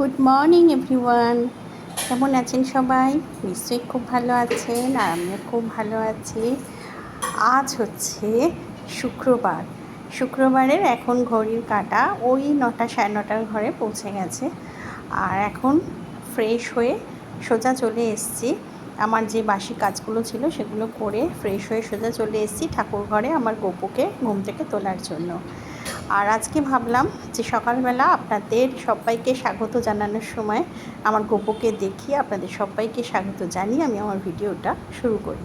Good morning everyone কেমন আছেন সবাই? নিশ্চয়ই খুব ভালো আছেন আর আমিও খুব ভালো আছি। আজ হচ্ছে শুক্রবার। শুক্রবারের এখন ঘড়ির কাটা ওই নটা সাড়ে নটার ঘরে পৌঁছে গেছে। আর এখন ফ্রেশ হয়ে সোজা চলে এসেছি। আমার যে বাসি কাজগুলো ছিল সেগুলো করে ফ্রেশ হয়ে সোজা চলে এসেছি ঠাকুর ঘরে আমার গপুকে ঘুম থেকে তোলার জন্য। আর আজকে ভাবলাম যে সকালবেলা আপনাদের সবাইকে স্বাগত জানানোর সময় আমার গপুকে দেখিয়ে আপনাদের সবাইকে স্বাগত জানিয়ে আমি আমার ভিডিওটা শুরু করি।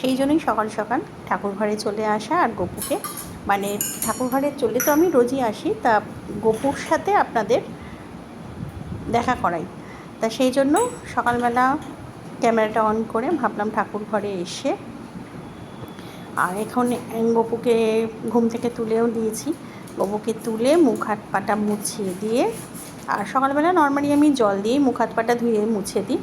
সেই জন্যই সকাল সকাল ঠাকুর ঘরে চলে আসা আর গপুকে। মানে ঠাকুর ঘরে চলে তো আমি রোজই আসি, তা গপুর সাথে আপনাদের দেখা করাই। তা সেই জন্য সকালবেলা ক্যামেরাটা অন করে ভাবলাম ঠাকুর ঘরে এসে, আর এখন গপুকে ঘুম থেকে তুলেও দিয়েছি। গপুকে তুলে মুখ হাত পাটা মুছিয়ে দিয়ে, আর সকালবেলা নর্মালি আমি জল দিয়ে মুখ হাত পাটা ধুয়ে মুছে দিই।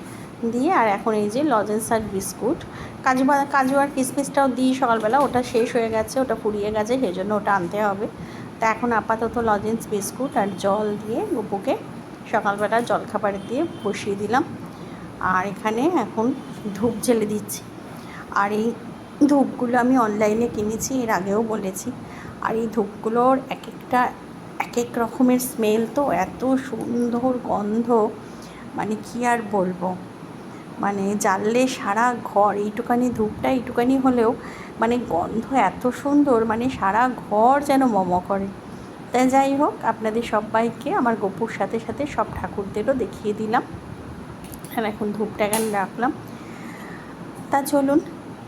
দিয়ে আর এখন এই যে লজেন্স আর বিস্কুট। কাজু কাজু আর কিসমিসটাও দিই সকালবেলা, ওটা শেষ হয়ে গেছে, ওটা ফুরিয়ে গেছে, সেই জন্য ওটা আনতে হবে। তা এখন আপাতত লজেন্স বিস্কুট আর জল দিয়ে গপুকে সকালবেলা জলখাবার দিয়ে বসিয়ে দিলাম। আর এখানে এখন ধূপ জ্বেলে দিচ্ছি। আর এই ধূপগুলো আমি অনলাইনে কিনেছি, এর আগেও বলেছি। আর এই ধূপগুলোর এক একটা এক এক রকমের স্মেল তো এত সুন্দর গন্ধ। মানে কি আর বলব? মানে জ্বাললে সারা ঘর, এইটুকানি ধূপটা এইটুকানি হলেও মানে গন্ধ এত সুন্দর মানে সারা ঘর যেন মম করে। তাই যাই হোক, আপনাদের সবাইকে আমার গপুর সাথে সাথে সব ঠাকুরদেরও দেখিয়ে দিলাম। আর এখন ধূপটা কেন রাখলাম? তা চলুন,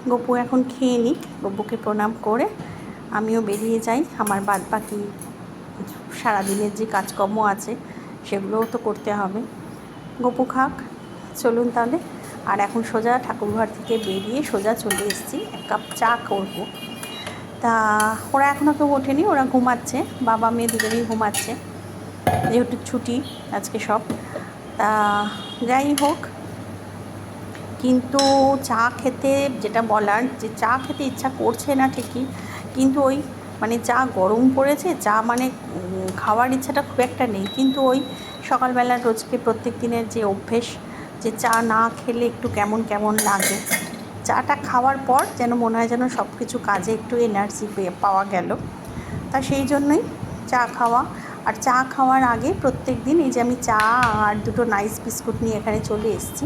গপু এখন খেয়ে নিক। গপুকে প্রণাম করে আমিও বেরিয়ে যাই। আমার বাদ বাকি সারাদিনের যে কাজকর্ম আছে, সেগুলোও তো করতে হবে। গপু খাক, চলুন তাহলে। আর এখন সোজা ঠাকুরঘর থেকে বেরিয়ে সোজা চলে এসেছি, এক কাপ চা করব। তা ওরা এখনও কেউ ওঠেনি, ওরা ঘুমাচ্ছে। বাবা, মেয়ে দুজনেই ঘুমাচ্ছে। যেহেতু ছুটি আজকে সব। তা যাই হোক, কিন্তু চা খেতে যেটা বলার, যে চা খেতে ইচ্ছা করছে না ঠিকই কিন্তু ওই মানে চা গরম পড়েছে চা মানে খাওয়ার ইচ্ছাটা খুব একটা নেই। কিন্তু ওই সকালবেলা রোজকে প্রত্যেক দিনের যে অভ্যেস, যে চা না খেলে একটু কেমন কেমন লাগে, চাটা খাওয়ার পর যেন মনে হয় যেন সব কিছু কাজে একটু এনার্জি পাওয়া গেল। তা সেই জন্যই চা খাওয়া। আর চা খাওয়ার আগে প্রত্যেক দিন এই যে আমি চা আর দুটো নাইস বিস্কুট নিয়ে এখানে চলে এসেছি।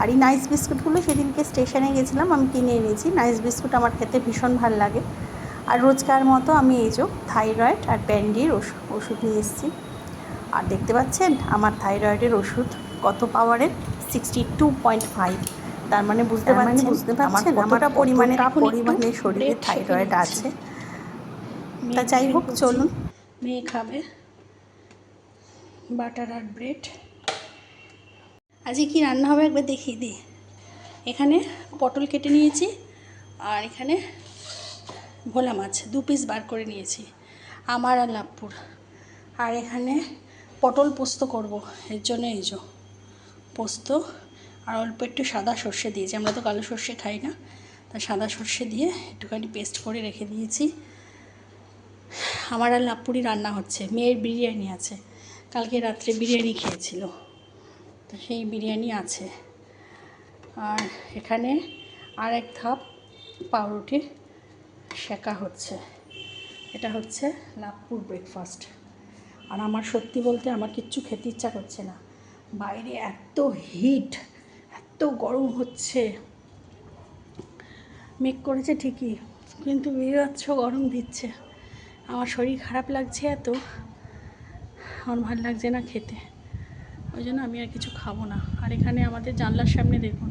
আর এই নাইস বিস্কুটগুলো সেদিনকে স্টেশনে গেছিলাম, আমি কিনে এনেছি। নাইস বিস্কুট আমার খেতে ভীষণ ভালো লাগে। আর রোজকার মতো আমি এই যে থাইরয়েড আর প্যান্ডির ওষুধ নিয়ে এসেছি। আর দেখতে পাচ্ছেন আমার থাইরয়েডের ওষুধ কত পাওয়ারের সিক্সটি টু পয়েন্ট ফাইভ তার মানে বুঝতে পারছেন বুঝতে পারছেন কতটা পরিমাণে পরিমাণে শরীরে থাইরয়েড আছে। তা যাই হোক চলুন। মেয়ে খাবে। বাটার আর ব্রেড। আজকে কি রান্না হবে একবার দেখিয়ে দিই। এখানে পটল কেটে নিয়েছি আর এখানে ভোলা মাছ, দু পিস বার করে নিয়েছি। আমার আর লাভপুর। আর এখানে পটল পোস্ত করব। এর জন্য এই যে পোস্ত, আর অল্প একটু সাদা সর্ষে দিয়েছি। আমরা তো কালো সর্ষে খাই না। তা সাদা সর্ষে দিয়ে একটুখানি পেস্ট করে রেখে দিয়েছি। আমার আর লাভপুরি রান্না হচ্ছে। মেয়ের বিরিয়ানি আছে। কালকে রাত্রে বিরিয়ানি খেয়েছিল। তো সেই বিরিয়ানি আছে। আর এখানে আর এক ধাপ পাউরুটি। শেখা হচ্ছে। এটা হচ্ছে লাভপুর ব্রেকফাস্ট আর আমার সত্যি বলতে আমার কিচ্ছু খেতে ইচ্ছা করছে না। বাইরে এত হিট এত গরম হচ্ছে। মেঘ করেছে ঠিকই, কিন্তু বিরাচ্ছ, গরম দিচ্ছে। আমার শরীর খারাপ লাগছে এত আমার ভালো লাগছে না খেতে। ওই জন্য আমি আর কিছু খাব না। আর এখানে আমাদের জানলার সামনে দেখুন,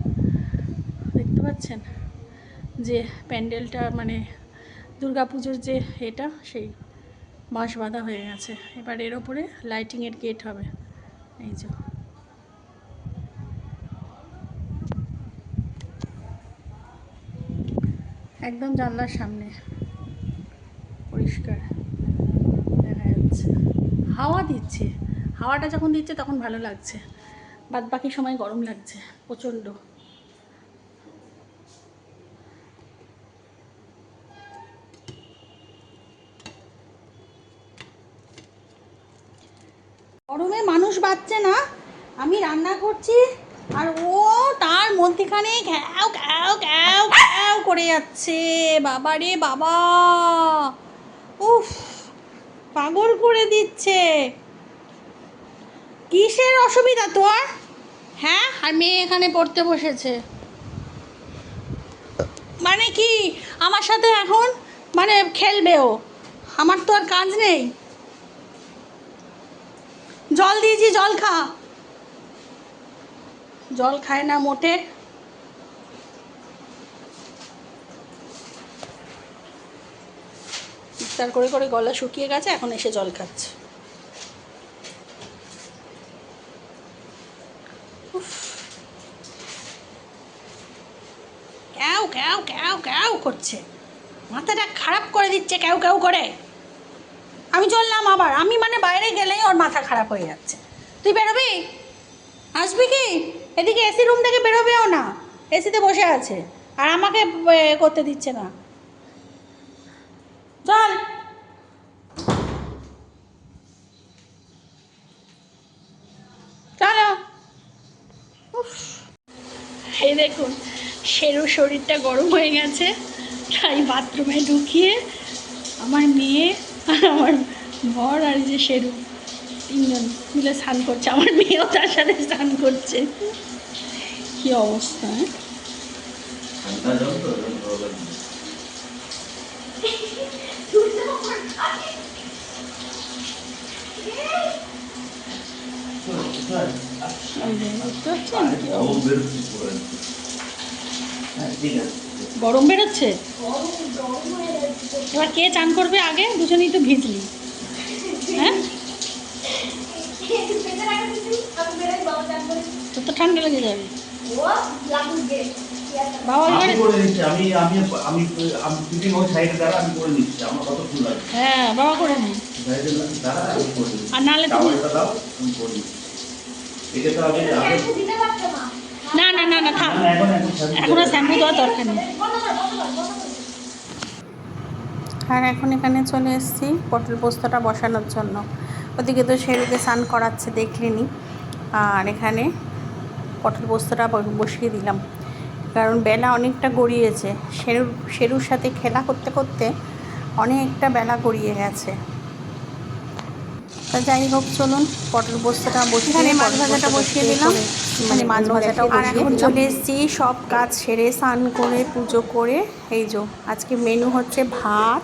দেখতে পাচ্ছেন? যে প্যান্ডেলটা মানে দুর্গাপুজোর যে এটা, সেই বাঁশ বাঁধা হয়ে গেছে। এবার এর ওপরে লাইটিংয়ের গেট হবে। এই যে। একদম জানলার সামনে। পরিষ্কার। দেখা যাচ্ছে। হাওয়া দিচ্ছে। হাওয়াটা যখন দিচ্ছে তখন ভালো লাগছে। বাদ বাকি সময় গরম লাগছে। প্রচণ্ড। মানুষ বাঁচছে না। আমি রান্না করছি আর ও তার মধ্যেখানে ঘ্যাও ঘ্যাও ঘ্যাও ঘ্যাও করে যাচ্ছে। বাবা রে বাবা। উফ, পাগল করে দিচ্ছে। কিসের অসুবিধা তোর? হ্যাঁ আর মেয়ে এখানে পড়তে বসেছে। মানে কি, আমার সাথে এখন মানে খেলবে ও। আমার তো আর কাজ নেই। জল দিয়েছি, জল খা। জল খায় না মোটে। ইফতার করে করে গলা শুকিয়ে গেছে, এখন এসে জল খাচ্ছে। ক্যাও ক্যাও ক্যাও ক্যাও করছে। মাথাটা খারাপ করে দিচ্ছে, ক্যাও ক্যাও করে। আমি চললাম আবার। আমি মানে বাইরে গেলেই ওর মাথা খারাপ হয়ে যাচ্ছে। তুই বেরোবি? আসবি কি? এদিকে এসি রুম থেকে বেরোবেও না। এসিতে বসে আছে। আর আমাকে করতে দিচ্ছে না। চল। চলো। এই দেখুন শেরু শরীরটা গরম হয়ে গেছে। তাই বাথরুমে ঢুকিয়ে আমার মেয়ে আর আমার বর আর এই যে শেরু তিনজন মিলে স্নান করছে আমার মেয়েও তার সাথে স্নান করছে কি অবস্থা হ্যাঁ? কি অবস্থা? গরম বেরোচ্ছে এবার কে চান করবে আগে? দুজনেই তো ভিজলি। হ্যাঁ? তোর তো ঠান্ডা লেগে যাবে। হ্যাঁ বাবা করে নি। আর নাহলে না? না না না থাক এখন আর শ্যাম্পু দেওয়ার দরকার নেই। আর এখন এখানে চলে এসেছি পটল পোস্তটা বসানোর জন্য। ওদিকে তো শেরুকে স্নান করাচ্ছে দেখলিনি। আর এখানে পটল পোস্তটা বসিয়ে দিলাম। কারণ বেলা অনেকটা গড়িয়েছে। শেরুর শেরুর সাথে খেলা করতে করতে অনেকটা বেলা গড়িয়ে গেছে। তা যাই হোক চলুন পটল পোস্তটা বসিয়ে এখানে মাছ ভাজাটা বসিয়ে দিলাম। মানে মাছ ভাজাটাও আর এখন চলে এসেছি। সব কাজ সেরে স্নান করে পুজো করে এই যো আজকে মেনু হচ্ছে ভাত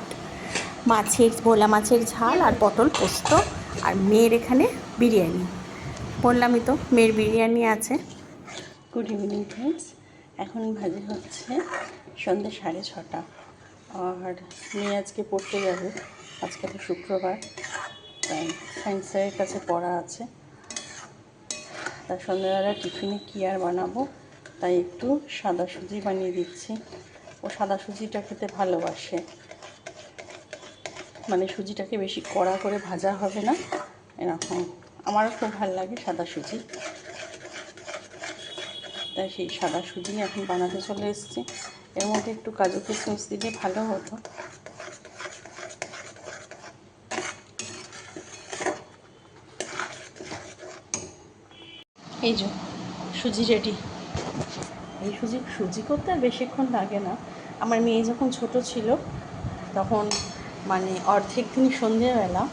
মাছের ভোলা মাছের ঝাল আর পটল পোস্ত আর মেয়ের এখানে বিরিয়ানি। বললামই তো, মেয়ের বিরিয়ানি আছে। গুড ইভিনিং ফ্রেন্ডস এখন বাজে হচ্ছে সন্ধ্যে সাড়ে ছটা। আর মেয়ে আজকে পড়তে যাবে। আজকে তো শুক্রবার। তাই সায়েন্স স্যারের কাছে পড়া আছে। তা সন্ধ্যেবেলা টিফিনে কী আর বানাবো? তাই একটু সাদা সুজি বানিয়ে দিচ্ছি। ও সাদা সুজিটা খেতে ভালোবাসে। মানে সুজিটাকে বেশি কড়া করে ভাজা হবে না। এরকম। আমারও খুব ভালো লাগে সাদা সুজি। তাই সেই সাদা সুজি এখন বানাতে চলে এসেছি। এর মধ্যে একটু কাজু কিশমিশ দিলে ভালো হতো। এই যে, সুজি রেডি এই সুজি সুজি করতে আর বেশিক্ষণ লাগে না। আমার মেয়ে যখন ছোট ছিল, তখন মানে অর্ধেক দিন সন্ধেবেলা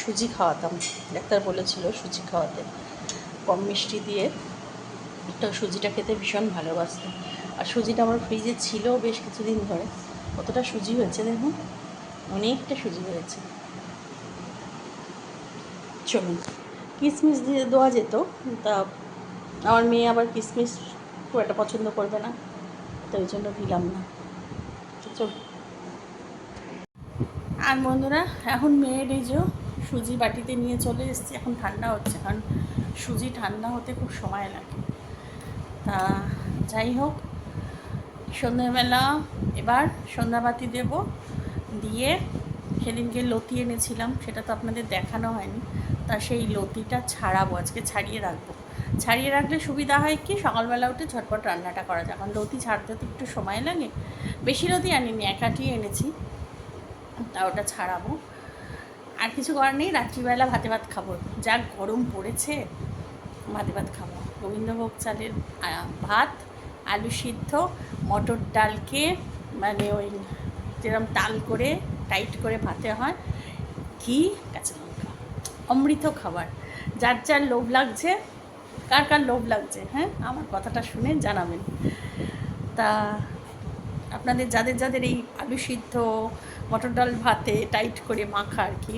সুজি খাওয়াতাম। ডাক্তার বলেছিল সুজি খাওয়াতে। কম মিষ্টি দিয়ে তো সুজিটা খেতে ভীষণ ভালোবাসতাম আর সুজিটা আমার ফ্রিজে ছিল বেশ কিছুদিন ধরে। কতটা সুজি হয়েছে দেখুন? অনেকটা সুজি হয়েছে। চলুন। কিশমিশ দিয়ে দেওয়া যেত, তা আমার মেয়ে আবার কিশমিশ খুব একটা পছন্দ করবে না তো ওই জন্য দিলাম না। তো চল আর বন্ধুরা, এখন মেয়ের এই যে সুজি বাটিতে নিয়ে চলে এসেছি। এখন ঠান্ডা হচ্ছে, কারণ সুজি ঠান্ডা হতে খুব সময় লাগে। তা যাই হোক, সন্ধ্যাবেলা এবার সন্ধ্যাবাতি দেব, দিয়ে সেদিনকে লতি এনেছিলাম, সেটা তো আপনাদের দেখানো হয়নি। তা সেই লতিটা ছাড়াবো, আজকে ছাড়িয়ে রাখব। ছাড়িয়ে রাখলে সুবিধা হয় কি, সকালবেলা উঠে ঝটপট রান্নাটা করা যায়। কারণ লতি ছাড়তে তো একটু সময় লাগে। বেশি লতি আনিনি একাটি এনেছি। তা ওটা ছাড়াবো। আর কিছু করার নেই, রাত্রিবেলা ভাতে ভাত খাব। যা গরম পড়েছে, ভাতে ভাত খাব। গোবিন্দভোগ চালের ভাত, আলু সিদ্ধ, মটর ডালকে মানে ওই যেরকম তাল করে, টাইট করে ভাতে হয়, ঘি, কাঁচা লঙ্কা। অমৃত খাবার। যার যার লোভ লাগছে, কার কার লোভ লাগছে হ্যাঁ? আমার কথাটা শুনে জানাবেন। তা আপনাদের যাদের যাদের এই আলু সিদ্ধ, মটর ডাল ভাতে টাইট করে মাখা আর কি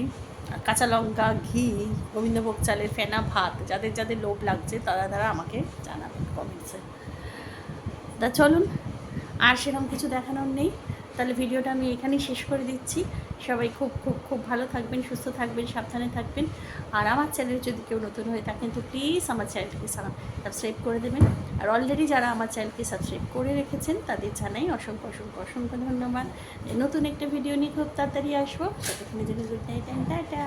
কাঁচা লঙ্কা, ঘি, গোবিন্দভোগ চালের ফেনা ভাত, যাদের যাদের লোভ লাগছে তারা তারা আমাকে জানাবেন কমেন্টসে তা চলুন, আর সেরকম কিছু দেখানোর নেই। তাহলে ভিডিওটা আমি এখানেই শেষ করে দিচ্ছি। সবাই খুব খুব খুব ভালো থাকবেন, সুস্থ থাকবেন, সাবধানে থাকবেন। আর আমার চ্যানেলে যদি কেউ নতুন হয়ে থাকেন, তো প্লিজ আমার চ্যানেলটিকে সাবস্ক্রাইব করে দেবেন। আর অলরেডি যারা আমার চ্যানেলকে সাবস্ক্রাইব করে রেখেছেন, তাদের জানাই অসংখ্য অসংখ্য অসংখ্য ধন্যবাদ। নতুন একটা ভিডিও নিয়ে খুব তাড়াতাড়ি আসব। ততক্ষণে জন্য গুড টাটা